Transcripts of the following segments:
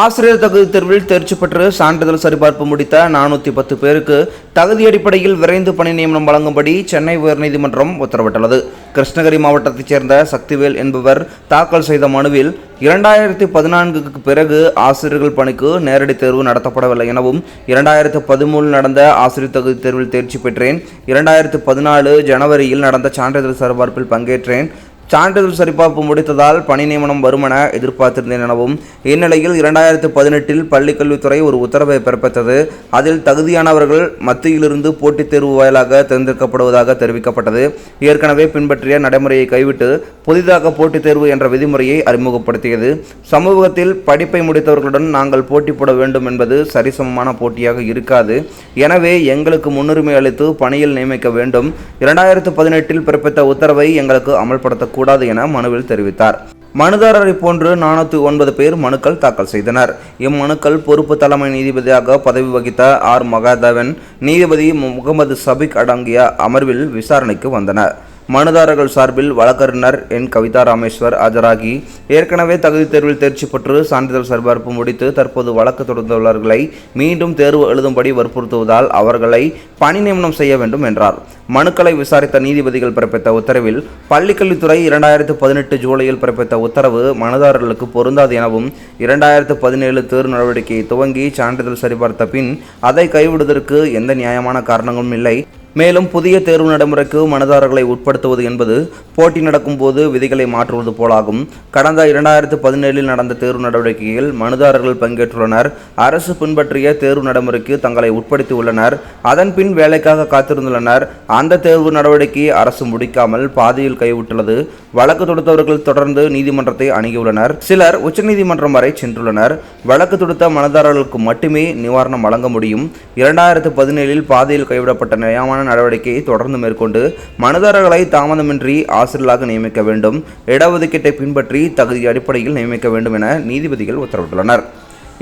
ஆசிரியர் தகுதி தேர்வில் தேர்ச்சி பெற்று சான்றிதழ் சரிபார்ப்பு முடித்த நானூற்றி பத்து பேருக்கு தகுதி அடிப்படையில் விரைந்து பணி நியமனம் வழங்கும்படி சென்னை உயர்நீதிமன்றம் உத்தரவிட்டுள்ளது. கிருஷ்ணகிரி மாவட்டத்தைச் சேர்ந்த சக்திவேல் என்பவர் தாக்கல் செய்த மனுவில் இரண்டாயிரத்தி பதினான்குக்கு பிறகு ஆசிரியர்கள் பணிக்கு நேரடி தேர்வு நடத்தப்படவில்லை எனவும் இரண்டாயிரத்து பதிமூணில் நடந்த ஆசிரியர் தகுதி தேர்வில் தேர்ச்சி பெற்றேன் இரண்டாயிரத்து பதினாலு ஜனவரியில் நடந்த சான்றிதழ் சரிபார்ப்பில் பங்கேற்றேன் சான்றிதழ் சரிபார்ப்பு முடித்ததால் பணி நியமனம் வருமென எதிர்பார்த்திருந்தேன் எனவும் இந்நிலையில் இரண்டாயிரத்து பதினெட்டில் பள்ளிக்கல்வித்துறை ஒரு உத்தரவை பிறப்பித்தது. அதில் தகுதியானவர்கள் மத்தியிலிருந்து போட்டித் தேர்வு வாயிலாக தேர்ந்தெடுக்கப்படுவதாக தெரிவிக்கப்பட்டது. ஏற்கனவே பின்பற்றிய நடைமுறையை கைவிட்டு புதிதாக போட்டித் தேர்வு என்ற விதிமுறையை அறிமுகப்படுத்தியது. சமூகத்தில் படிப்பை முடித்தவர்களுடன் நாங்கள் போட்டி போட வேண்டும் என்பது சரிசமமான போட்டியாக இருக்காது. எனவே எங்களுக்கு முன்னுரிமை அளித்து பணியில் நியமிக்க வேண்டும். இரண்டாயிரத்து பதினெட்டில் பிறப்பித்த உத்தரவை எங்களுக்கு அமல்படுத்தக்கூடாது. கூடாது என மனுவில் தெரிவித்தார். மனுதாரரை போன்று நானூற்றி ஒன்பது பேர் மனுக்கள் தாக்கல் செய்தனர். இம்மனுக்கள் பொறுப்பு தலைமை நீதிபதியாக பதவி வகித்த ஆர். மகாதேவன் நீதிபதி முகமது சபிக் அடங்கிய அமர்வில் விசாரணைக்கு வந்தனர். மனுதாரர்கள் சார்பில் வழக்கறிஞர் என் கவிதா ராமேஸ்வர் ஆஜராகி ஏற்கனவே தகுதி தேர்வில் தேர்ச்சி பெற்று சான்றிதழ் சரிபார்ப்பு முடித்து தற்போது வழக்கு தொடர்ந்துள்ளவர்களை மீண்டும் தேர்வு எழுதும்படி வற்புறுத்துவதால் அவர்களை பணி நியமனம் செய்ய வேண்டும் என்றார். மனுக்களை விசாரித்த நீதிபதிகள் பிறப்பித்த உத்தரவில் பள்ளிக்கல்வித்துறை இரண்டாயிரத்து பதினெட்டு ஜூலையில் பிறப்பித்த உத்தரவு மனுதாரர்களுக்கு பொருந்தாது எனவும் இரண்டாயிரத்து பதினேழு தேர்வு நடவடிக்கையை துவங்கி சான்றிதழ் சரிபார்த்த பின் அதை கைவிடுவதற்கு எந்த நியாயமான காரணங்களும் இல்லை மேலும் புதிய தேர்வு நடைமுறைக்கு மனதாரர்களை உட்படுத்துவது என்பது போட்டி நடக்கும்போது விதிகளை மாற்றுவது போலாகும். கடந்த இரண்டாயிரத்து பதினேழில் நடந்த தேர்வு நடவடிக்கையில் மனுதாரர்கள் பங்கேற்றுள்ளனர். அரசு பின்பற்றிய தேர்வு நடைமுறைக்கு தங்களை உட்படுத்தி உள்ளனர். அதன் பின் வேலைக்காக காத்திருந்துள்ளனர். அந்த தேர்வு நடவடிக்கையை அரசு முடிக்காமல் பாதியில் கைவிட்டுள்ளது. வழக்கு தொடுத்தவர்கள் தொடர்ந்து நீதிமன்றத்தை அணுகியுள்ளனர். சிலர் உச்சநீதிமன்றம் வரை சென்றுள்ளனர். வழக்கு தொடுத்த மனதாரர்களுக்கு மட்டுமே நிவாரணம் வழங்க முடியும். இரண்டாயிரத்து பதினேழில் பாதியில் கைவிடப்பட்ட நியாயமான நடவடிக்கையை தொடர்ந்து மேற்கொண்டு மனுதாரர்களை தாமதமின்றி ஆசிரியர்களாக நியமிக்க வேண்டும் இடஒதுக்கீட்டை பின்பற்றி தகுதி அடிப்படையில் நியமிக்க வேண்டும் என நீதிபதிகள் உத்தரவிட்டுள்ளனர்.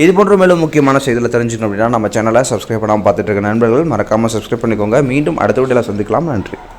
இதுபோன்ற மேலும் முக்கியமான செய்திகளை தெரிஞ்சுக்கணும் அப்படின்னா நம்ம சேனலை சப்ஸ்கிரைப் பண்ணாமல் பார்த்துட்டு இருக்க நண்பர்கள் மறக்காமல் சப்ஸ்கிரைப் பண்ணிக்கோங்க. மீண்டும் அடுத்த வீடியோவில் சந்திக்கலாம். நன்றி.